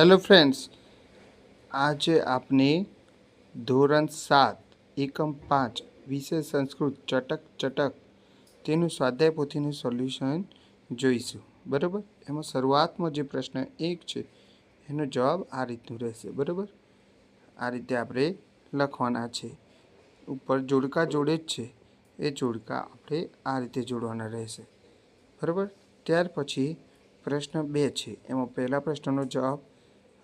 Hello friends આજે આપને ધોરણ સાત, એકમ પાંચ, વિષય સંસ્કૃત ચટક ચટક તેનું સ્વાધ્યાય પોથીનું સોલ્યુશન જોઈશું. બરાબર? એમાં શરૂઆતમાં જે પ્રશ્ન એક છે, એનો જવાબ આ રીતનું રહેશે. બરાબર? આ રીતે આપણે લખવાના છે. ઉપર જોડકા જોડે જ છે. એ જોડકા આપણે આ રીતે જોડવાના રહેશે. બરાબર? ત્યાર પછી પ્રશ્ન બે છે. એમાં પહેલા પ્રશ્નનો જવાબ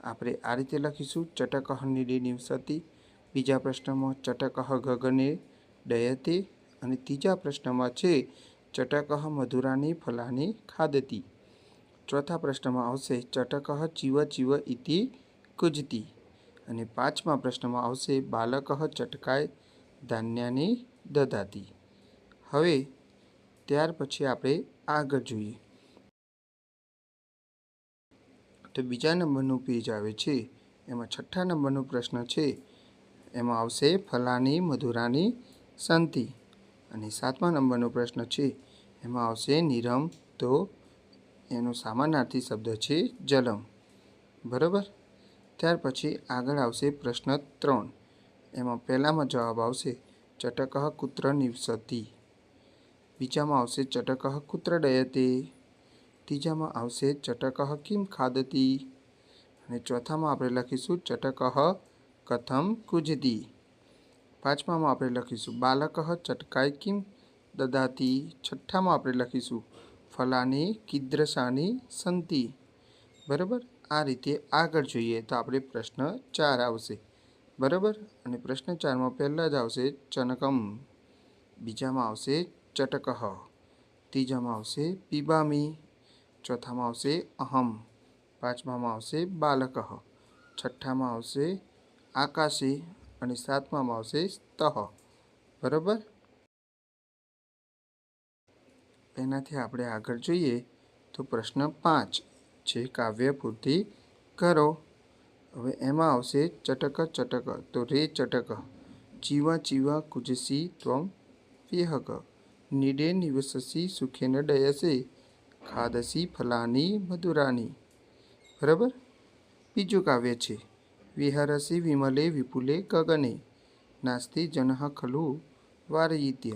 આપણે આ રીતે લખીશું. ચટકહ નિડી નિવસતી. બીજા પ્રશ્નમાં ચટકહ ગગને ડયતે અને ત્રીજા પ્રશ્નમાં છે, ચટકહ મધુરાની ફલાની ખાદતી. ચોથા પ્રશ્નમાં આવશે, ચટકહ ચીવ ચીવ ઇતિ કુજતી. અને પાંચમા પ્રશ્નમાં આવશે, બાલકહ ચટકાય, ધાન્યાની દદાતી હવે ત્યાર પછી આપણે આગળ જોઈએ. તો બીજા નંબરનું પેજ આવે છે. એમાં છઠ્ઠા નંબરનો પ્રશ્ન છે. એમાં આવશે ફલાની મધુરાની સંતિ. અને સાતમા નંબરનો પ્રશ્ન છે. એમાં આવશે નિરમ તો એનો સામાનાર્થી શબ્દ છે જલમ. બરાબર? ત્યાર પછી આગળ આવશે પ્રશ્ન ત્રણ. એમાં પહેલામાં જવાબ આવશે ચટકહ કુત્ર નિવસતી. બીજામાં આવશે ચટકહ કુત્ર ડયતે. ત્રીજામાં આવશે ચટકહ કિમ ખાદતી? અને ચોથામાં આપણે લખીશું ચટકહ કથમ કુજતી. પાંચમામાં આપણે લખીશું બાલકહ ચટકાય કિમ દદાતી. છઠ્ઠામાં આપણે લખીશું ફલાની કિદ્રશાની સંતિ. બરાબર? આ રીતે આગળ જોઈએ તો આપણે પ્રશ્ન ચાર આવશે. બરાબર? અને પ્રશ્ન ચારમાં પહેલાં જ આવશે ચનકમ. બીજામાં આવશે ચટકહ ત્રીજામાં આવશે પીબામી. ચોથામાં આવશે અહમ પાંચમામાં આવશે બાલકહ છઠ્ઠામાં આવશે આકાશી અને સાતમામાં આવશે સ્તઃ બરાબર એનાથી આપણે આગળ જોઈએ તો પ્રશ્ન પાંચ છે કાવ્ય પૂર્તિ કરો હવે એમાં આવશે ચટક ચટક તો રે ચટક ચીવ ચીવ કુજસી ત્વમ વિહગ નિડે નિવસસી સુખેન ડયસે ખાદસી ફલાની મધુરાની બરાબર? બીજું કાવ્ય છે, વિહારસી, વિમલે, વિપુલે, ગગને, નાસ્તી જનઃ ખલુ વારયિત્ય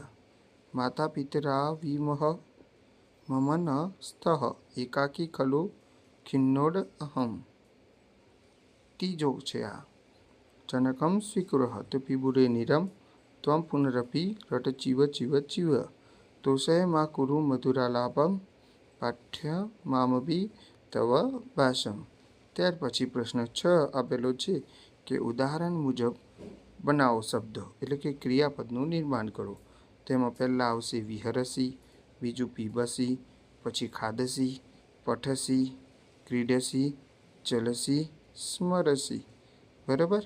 માતા પિતરા વિમહ, મમન સ્તઃ એકાકી, ખલુ, ખિન્નોડ, અહમ. ત્રીજો છે આ, જનકમ સ્વીકૃહ તો પીબુરે નિરમ, ત્વમ પુનરપી રટ ચીવ ચીવ ચીવ, તોષય મા કુરુ મધુરાલાપમ પાઠ્ય મામબી તવ ભાષમ ત્યાર પછી પ્રશ્ન છ આપેલો છે કે ઉદાહરણ મુજબ બનાવો શબ્દો એટલે કે ક્રિયાપદનું નિર્માણ કરો તેમાં પહેલાં આવશે વિહરસી બીજું પીબસી પછી ખાદસી પઠસી ક્રીડસી ચલસી સ્મરસી બરાબર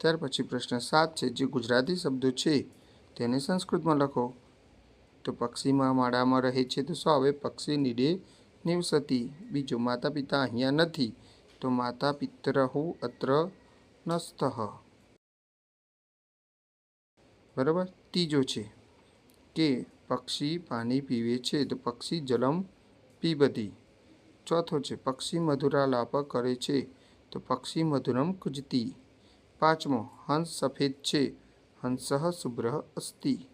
ત્યાર પછી પ્રશ્ન સાત છે જે ગુજરાતી શબ્દો છે તેને સંસ્કૃતમાં લખો તો પક્ષીમાં માળામાં રહે છે, તો સ્વાભાવિક પક્ષી નીડે નિવસતી. બીજું માતા પિતા અહીંયા નથી, તો માતા પિતરહુ અત્ર નસ્તઃ. બરાબર? ત્રીજો છે કે પક્ષી પાણી પીવે છે, તો પક્ષી જલમ પીબતી ચોથો છે, પક્ષી મધુરાલાપ કરે છે, તો પક્ષી મધુરમ કુજતી. પાંચમો, હંસ સફેદ છે, હંસ શુભ્ર અસ્તિ.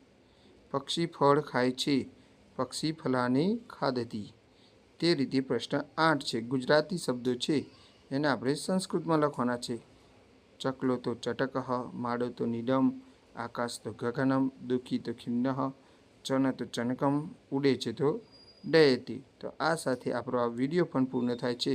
પક્ષી ફળ ખાય છે પક્ષી ફલાની ખાધતી. તે રીતે પ્રશ્ન આઠ છે. ગુજરાતી શબ્દો છે, એને આપણે સંસ્કૃતમાં લખવાના છે. ચકલો તો ચટકહ માડો તો નિડમ, આકાશ તો ગગનમ, દુઃખી તો ખિન્ન ચન તો ચનકમ, ઉડે છે તો ડયતી. તો આ સાથે આપણો આ વીડિયો પણ પૂર્ણ થાય છે.